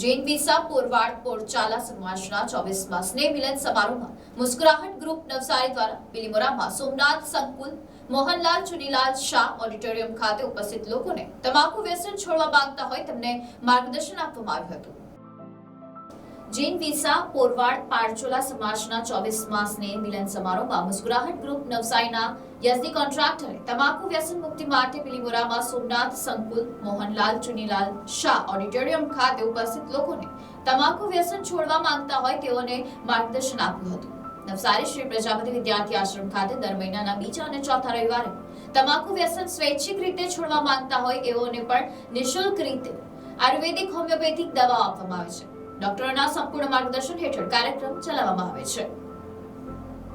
Jain visa પોરવાડ, પોરચાલા સમાજના ચોવીસમાં સ્નેહ મિલન સમારોહમાં મુસ્કરાહટ ગ્રુપ નવસારી દ્વારા બિલીમોરામાં સોમનાથ, સંકુલ, મોહનલાલ, ચુનીલાલ શાહ ઓડિટોરિયમ ખાતે ઉપસ્થિત લોકોને તમાકુ વ્યસન છોડવા માંગતા હોય તેમને માર્ગદર્શન આપવામાં આવ્યું હતું. જૈન વિસા પોરવાડ પારચોલા સમાજના ચોવીસ માસને મિલન સમારોહમાં મુસ્કુરાહટ ગ્રુપ નવસાઈના યઝદી કોન્ટ્રાક્ટરે તમાકુ વ્યસન મુક્તિ માટે બિલીમોરામાં સોમનાથ સંકુલ મોહનલાલ, ચુનીલાલ શાહ ઓડિટોરિયમ ખાતે ઉપસ્થિત લોકોને તમાકુ વ્યસન છોડવા માંગતા હોય તેઓને માર્ગદર્શન આપ્યું હતું. નવસારી શ્રી પ્રજાપતિ વિદ્યાર્થી આશ્રમ ખાતે દર મહિનાના બીજા અને ચોથા રવિવારે તમાકુ વ્યસન સ્વૈચ્છિક રીતે છોડવા માંગતા હોય એઓને પણ નિઃશુલ્ક રીતે આયુર્વેદિક હોમિયોપેથિક દવાઓ આપવામાં આવે છે. ડોક્ટરોના સંપૂર્ણ માર્ગદર્શન હેઠળ કાર્યક્રમ ચલાવવામાં આવે છે.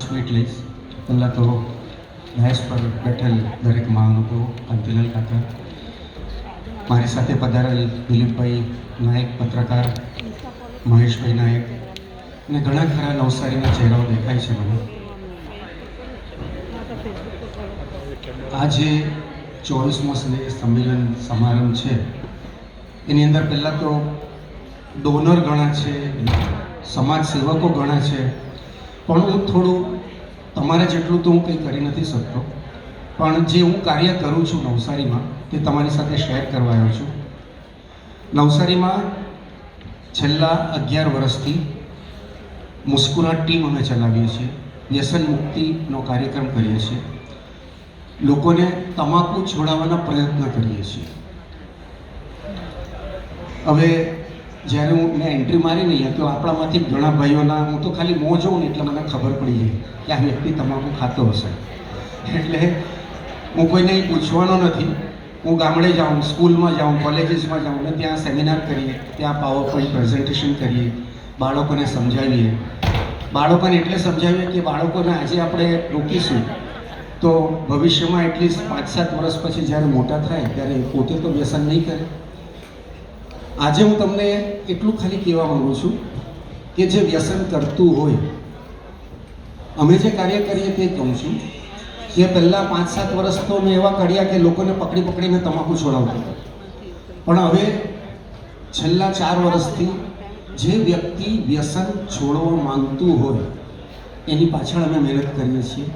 સ્વીટ પહેલાં તો ભેંસ પર બેઠેલ દરેક મહાનુભાવો કાંતિલાલ કાકા મારી સાથે પધારેલ દિલીપભાઈ નાયક, પત્રકાર મહેશભાઈ નાયક અને ઘણા ખરા નવસારીના ચહેરાઓ દેખાય છે મને. આ જે ચોવીસમો સંમેલન સમારંભ છે. એની અંદર પહેલાં તો ડોનર ઘણા છે, સમાજ સેવકો ઘણા છે. પણ હું થોડું, તમારે જેટલું તો હું કંઈ કરી નથી શકતો. પણ જે હું કાર્ય કરું છું નવસારીમાં, તે તમારી સાથે શેર કરવા આવ્યો છું. નવસારીમાં છેલ્લા અગિયાર વર્ષથી મુસ્કુરાટ ટીમ અમે ચલાવીએ છીએ. વ્યસન મુક્તિનો કાર્યક્રમ કરીએ છીએ. લોકોને તમાકુ છોડાવવાના પ્રયત્ન કરીએ છીએ. હવે જ્યારે હું મેં એન્ટ્રી મારી નહીં તો આપણામાંથી ઘણા ભાઈઓના, હું તો ખાલી મોં જોઉં ને એટલે મને ખબર પડી જાય કે આ વ્યક્તિ તમાકુ ખાતો હશે. એટલે હું કોઈને પૂછવાનો નથી. હું ગામડે જાઉં, સ્કૂલમાં જાઉં, કોલેજીસમાં જાઉં ને ત્યાં સેમિનાર કરીએ, ત્યાં પાવર પોઈન્ટ પ્રેઝન્ટેશન કરીએ, બાળકોને સમજાવીએ. બાળકોને એટલે સમજાવીએ કે બાળકોને આજે આપણે રોકીશું. તો ભવિષ્યમાં એટલીસ્ટ પાંચ સાત વર્ષ પછી જ્યારે મોટા થાય, ત્યારે પોતે તો વ્યસન નહીં કરે. આજે હું તમને એટલું ખાલી કહેવા માંગુ છું કે જે વ્યસન કરતું હોય, અમે જે કાર્ય કરીએ તે કહું છું કે પહેલાં પાંચ સાત વર્ષ તો મેં એવા કર્યા કે લોકોને પકડી પકડીને તમાકુ છોડાવતો. પણ હવે છેલ્લા ચાર વર્ષથી જે વ્યક્તિ વ્યસન છોડવા માંગતું હોય, એની પાછળ અમે મહેનત કરીએ છીએ.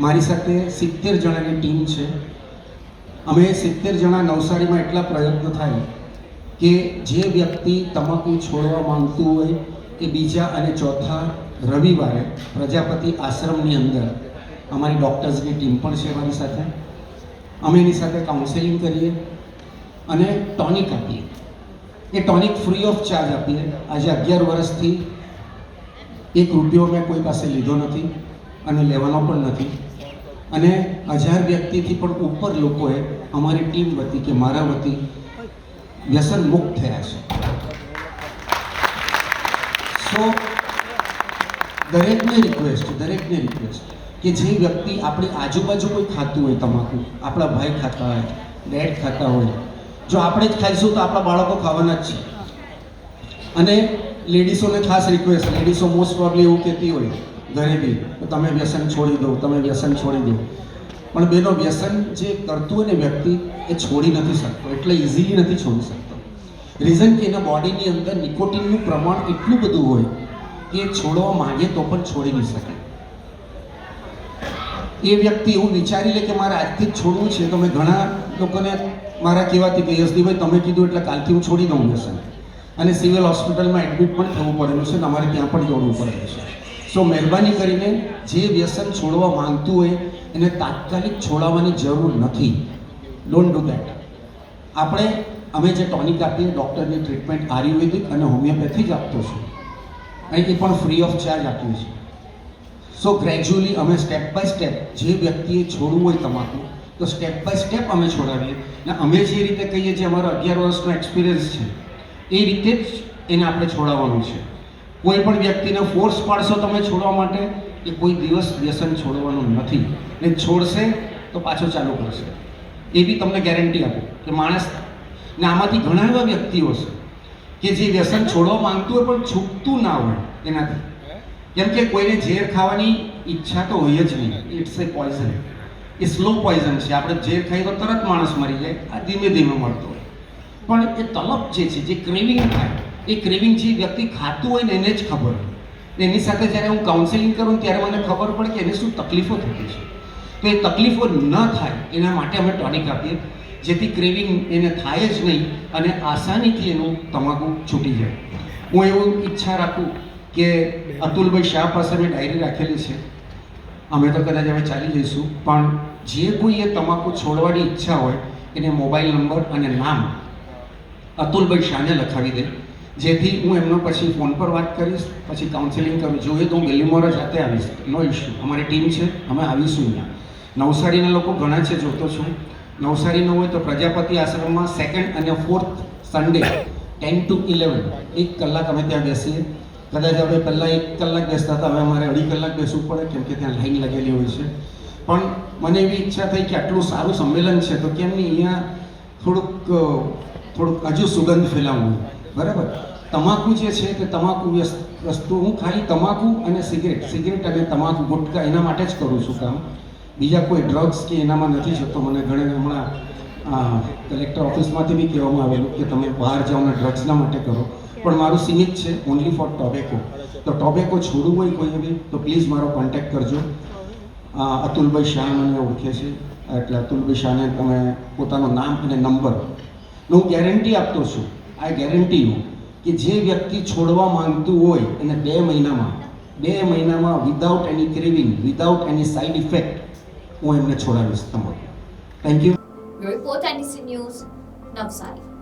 મારી સાથે સિત્તેર જણાની ટીમ છે. અમે સિત્તેર જણા નવસારીમાં એટલા પ્રયત્નો થાય કે જે વ્યક્તિ તમાકુ છોડવા માંગતું હોય એ બીજા અને ચોથા રવિવારે પ્રજાપતિ આશ્રમની અંદર અમારી ડૉક્ટર્સની ટીમ પણ છે અમારી સાથે. અમે એની સાથે કાઉન્સેલિંગ કરીએ અને ટોનિક આપીએ. એ ટોનિક ફ્રી ઓફ ચાર્જ આપીએ. આજે અગિયાર વર્ષથી એક રૂપિયો મેં કોઈ પાસે લીધો નથી અને લેવાનો પણ નથી. અને હજાર વ્યક્તિથી પણ ઉપર લોકોએ અમારી ટીમ વતી કે મારા વતી વ્યસન મુક્ત થયા છે. સો દરેકને રિક્વેસ્ટ દરેકને રિક્વેસ્ટ કે જે વ્યક્તિ આપણી આજુબાજુ કોઈ ખાતું હોય તમાકુ, આપણા ભાઈ ખાતા હોય, ડેડ ખાતા હોય, જો આપણે જ ખાઈશું તો આપણા બાળકો ખાવાના જ છે. અને લેડીસોને ખાસ રિક્વેસ્ટ લેડીસો મોસ્ટ પ્રોબ્લી એવું કહેતી હોય ઘરે બી તમે વ્યસન છોડી દો, તમે વ્યસન છોડી દો. પણ બેનો વ્યસન જે કરતું હોય ને વ્યક્તિ, એ છોડી નથી શકતો, એટલે ઇઝીલી નથી છોડી શકતો. રીઝન કે એના બોડીની અંદર નિકોટિનનું પ્રમાણ એટલું બધું હોય કે છોડવા માંગે તો પણ છોડી નહીં શકે. એ વ્યક્તિ એવું વિચારી લે કે મારે આજથી જ છોડવું છે, તો મેં ઘણા લોકોને મારા કહેવાથી કે યશદીભાઈ તમે કીધું એટલે કાલથી હું છોડી દઉં વ્યસન. અને સિવિલ હોસ્પિટલમાં એડમિટ પણ થવું પડેલું છે ને અમારે ત્યાં પણ જોડવું પડેલું છે. સો મહેરબાની કરીને જે વ્યસન છોડવા માંગતું હોય એને તાત્કાલિક છોડાવવાની જરૂર નથી. ડોન્ટ ડુ દેટ આપણે, અમે જે ટોનિક આપીએ ડૉક્ટરની ટ્રીટમેન્ટ આયુર્વેદિક અને હોમિયોપેથી જ આપતો છું. અને એ પણ ફ્રી ઓફ ચાર્જ આપીએ છીએ. સો ગ્રેજ્યુઅલી અમે સ્ટેપ બાય સ્ટેપ જે વ્યક્તિએ છોડવું હોય તમાકુ, તો સ્ટેપ બાય સ્ટેપ અમે છોડાવીએ. અને અમે જે રીતે કહીએ છીએ, અમારો અગિયાર વર્ષનો એક્સપિરિયન્સ છે, એ રીતે જ એને આપણે છોડાવવાનું છે. કોઈ પણ વ્યક્તિને ફોર્સ પાડશો તમે છોડવા માટે કે કોઈ દિવસ વ્યસન છોડવાનું નથી. ને છોડશે તો પાછો ચાલુ કરશે. એ બી તમને ગેરંટી આપું કે માણસ ને આમાંથી ઘણા એવા વ્યક્તિઓ છે કે જે વ્યસન છોડવા માંગતું હોય પણ છૂટતું ના હોય એનાથી. કેમ કે કોઈને ઝેર ખાવાની ઈચ્છા તો હોય જ નહીં. It's a poison a slow poison છે. આપણે ઝેર ખાઈએ તો તરત માણસ મરી જાય. આ ધીમે ધીમે મળતો હોય. પણ એ તલબ જે છે, જે ક્રેવિંગ થાય, એ ક્રેવિંગ જે વ્યક્તિ ખાતું હોય ને એને જ ખબર એની સાથે જ્યારે હું કાઉન્સેલિંગ કરું ત્યારે મને ખબર પડે કે એને શું તકલીફો થતી છે. તો એ તકલીફો ન થાય એના માટે અમે ટોનિક આપીએ. જેથી ક્રેવિંગ એને થાય જ નહીં અને આસાનીથી એનું તમાકુ છૂટી જાય. હું એવું ઈચ્છા રાખું કે અતુલભાઈ શાહ પાસે મેં ડાયરી રાખેલી છે. અમે તો કદાચ હવે ચાલી જઈશું, પણ જે કોઈ એ તમાકુ છોડવાની ઈચ્છા હોય, એને મોબાઈલ નંબર અને નામ અતુલભાઈ શાહને લખાવી દે. જેથી હું એમનો પછી ફોન પર વાત કરીશ, પછી કાઉન્સેલિંગ કરું. જોઈએ તો હું બેલીમોરા જાતે આવીશ. નો ઇશ્યુ અમારી ટીમ છે, અમે આવીશું અહીંયા. નવસારીના લોકો ઘણા છે, જોતો છું. નવસારી ન હોય તો પ્રજાપતિ આશ્રમમાં સેકન્ડ અને fourth Sunday ten to eleven એક કલાક અમે ત્યાં બેસીએ. કદાચ હવે પહેલાં એક કલાક બેસતા હતા, હવે અમારે અઢી કલાક બેસવું પડે, કેમ કે ત્યાં લાઈન લાગેલી હોય છે. પણ મને એવી ઈચ્છા થઈ કે આટલું સારું સંમેલન છે, તો કેમ નહીં અહીંયા થોડુંક થોડુંક હજુ સુગંધ ફેલાવવું. બરાબર? તમાકુ જે છે તે તમાકુ વસ્તુ. હું ખાલી તમાકુ અને સિગરેટ સિગરેટ અને તમાકુ, ગુટકા એના માટે જ કરું છું કામ. બીજા કોઈ ડ્રગ્સ કે એનામાં નથી જતો મને ઘણે હમણાં કલેક્ટર ઓફિસમાંથી બી કહેવામાં આવેલું કે તમે બહાર જાઓ ને ડ્રગ્સના માટે કરો. પણ મારું સીમિત છે ઓનલી ફોર ટોબેકો તો ટોબેકો છોડવું હોય કોઈ બી, તો પ્લીઝ મારો કોન્ટેક્ટ કરજો. અતુલભાઈ શાહ મને ઓળખે છે. એટલે અતુલભાઈ શાહને તમે પોતાનું નામ અને નંબર હું ગેરંટી આપતો છું. આ ગેરંટી હું કે જે વ્યક્તિ છોડવા માંગતું હોય એને બે મહિનામાં બે મહિનામાં without any craving without any side effect હું એમને છોડાવીશ. તમારું thank you report NDC news Navsari